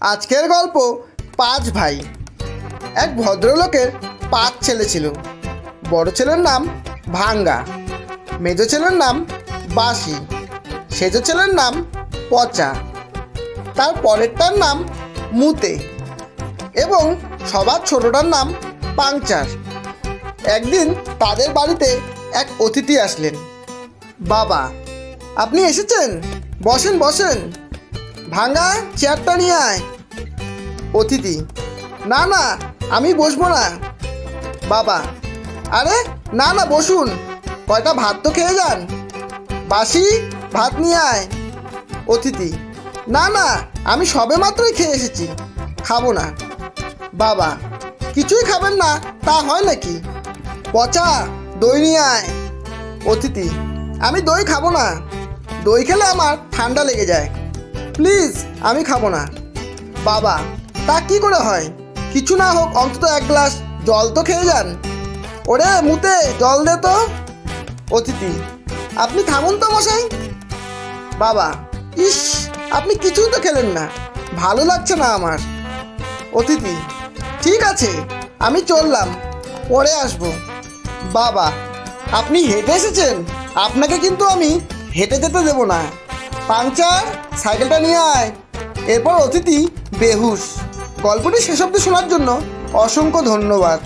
আজকের গল্প পাঁচ ভাই। এক ভদ্রলোকের পাঁচ ছেলে ছিল। বড় ছেলের নাম ভাঙ্গা। মেজ ছেলের নাম বাসি সেজ ছেলের নাম পচা। তার পরেরটার নাম মুতে। এবং সবার ছোটটার নাম পাংচার। একদিন তাদের বাড়িতে এক অতিথি আসলেন। বাবা, আপনি এসেছেন? বসেন বসেন। ভাঙ্গা চেয়ারটা নিয়ে আয়। অতিথি, না না, আমি বসবো না। বাবা, আরে, না না, বসুন। কয়টা ভাত তো খেয়ে যান। বাসি, ভাত নিয়ে আয়। অতিথি, না না, আমি সবে মাত্রই খেয়ে এসেছি। খাব না। বাবা, কিছুই খাবেন না, তা হয় নাকি? পচা, দই নিয়ে আয়। অতিথি, আমি দই খাব না। দই খেলে আমার ঠান্ডা লেগে যায়। প্লিজ, আমি খাব না। বাবা, তা কি করে হয়? কিছু না হোক, অন্তত এক গ্লাস জল তো খেয়ে যান। ওরে মুতে, জল দে তো। অতিথি, আপনি থামুন তো মশাই। বাবা, ইস, আপনি কিছুই তো খেলেন না। ভালো লাগছে না আমার। অতিথি, ঠিক আছে, আমি চললাম, পরে আসব। বাবা, আপনি হেঁটে এসেছেন? আপনাকে কিন্তু আমি হেঁটে যেতে দেবো না। পাংচার সাইকেলটা নিয়ে আয়। এরপর অতিথি বেহুশ। গল্পটি শেষ অব্দি শোনার জন্য অসংখ্য ধন্যবাদ।